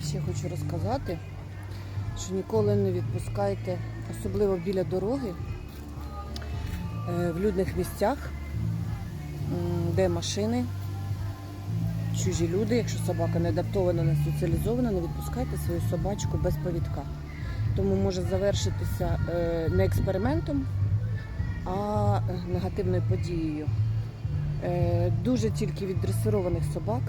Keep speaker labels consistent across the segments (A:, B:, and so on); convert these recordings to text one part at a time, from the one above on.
A: І ще хочу розказати, що ніколи не відпускайте, особливо біля дороги, е, в людних місцях, де машини, чужі люди, якщо собака не адаптована, не соціалізована, не відпускайте свою собачку без повідка. Тому може завершитися е, не експериментом, а е, негативною подією. Дуже тільки від дресированих собак.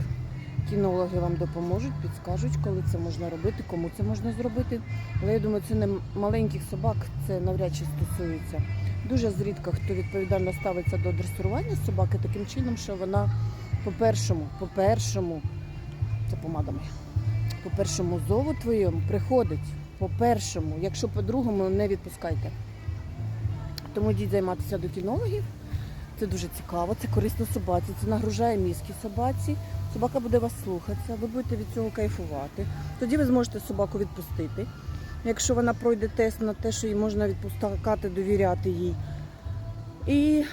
A: Кінологи вам допоможуть, підскажуть, коли це можна робити, кому це можна зробити. Але я думаю, це не маленьких собак, це навряд чи стосується. Дуже зрідка хто відповідально ставиться до дресирування собаки таким чином, що вона по-першому, по-першому, це помада моя, по першому зову твоєму приходить. По першому, якщо по-другому, не відпускайте. Тому йдіть займатися до кінологів. Це дуже цікаво, це корисно собаці, це нагружає мізки собаці. Собака буде вас слухатися, ви будете від цього кайфувати. Тоді ви зможете собаку відпустити. Якщо вона пройде тест на те, що їй можна відпускати, довіряти їй. І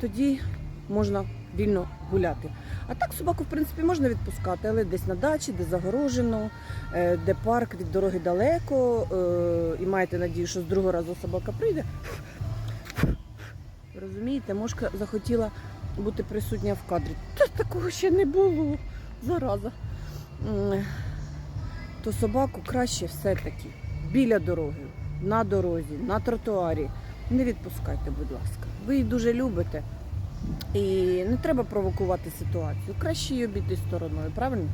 A: тоді можна вільно гуляти. А так собаку, в принципі, можна відпускати, але десь на дачі, де загорожено, е, де парк від дороги далеко, е, і маєте надію, що з другого разу собака прийде. Розумієте, мошка захотіла бути присутня в кадрі. Та такого ще не було. Зараза. То собаку краще все-таки біля дороги, на дорозі, на тротуарі. Не відпускайте, будь ласка. Ви її дуже любите. І не треба провокувати ситуацію. Краще її обійти стороною, правильно?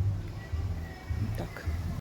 A: Так.